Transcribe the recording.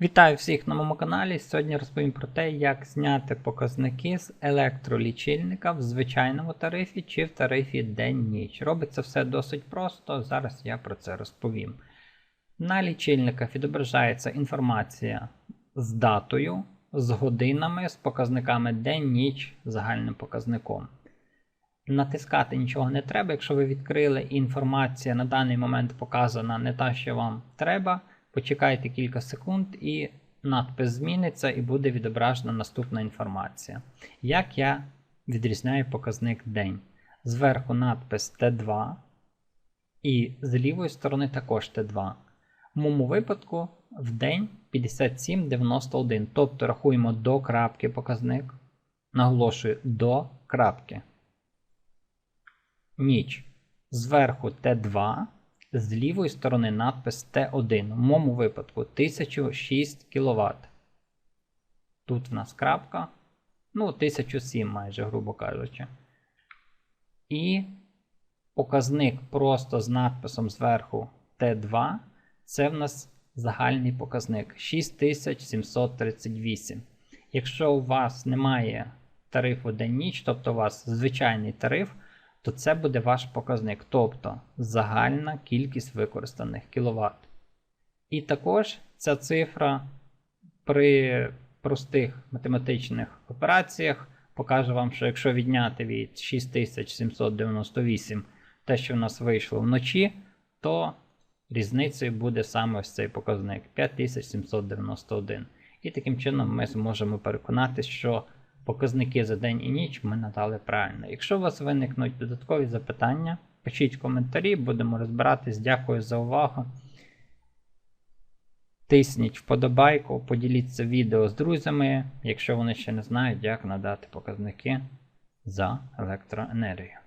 Вітаю всіх на моєму каналі. Сьогодні розповім про те, як зняти показники з електролічильника в звичайному тарифі чи в тарифі день-ніч. Робиться все досить просто, зараз я про це розповім. На лічильниках відображається інформація з датою, з годинами, з показниками день-ніч, загальним показником. Натискати нічого не треба, якщо ви відкрили і інформація на даний момент показана не та, що вам треба. Почекайте кілька секунд і надпис зміниться і буде відображена наступна інформація. Як я відрізняю показник день? Зверху надпис Т2 і з лівої сторони також Т2. В моєму випадку в день 57,91. Тобто рахуємо до крапки показник. Наголошую до крапки. Ніч. Зверху Т2 з лівої сторони надпис Т1. В моєму випадку 1006 кВт. Тут в нас крапка. Ну, 1007 майже, грубо кажучи. І показник просто з надписом зверху Т2. Це в нас загальний показник 6738. Якщо у вас немає тарифу день-ніч, тобто у вас звичайний тариф, то це буде ваш показник, тобто загальна кількість використаних кВт. І також ця цифра при простих математичних операціях покаже вам, що якщо відняти від 6798 те, що в нас вийшло вночі, то різницею буде саме ось цей показник 5791. І таким чином ми зможемо переконатися, що Показники за день і ніч ми надали правильно. Якщо у вас виникнуть додаткові запитання, пишіть коментарі, будемо розбиратись. Дякую за увагу. Тисніть вподобайку, поділіться відео з друзями, якщо вони ще не знають, як надати показники за електроенергію.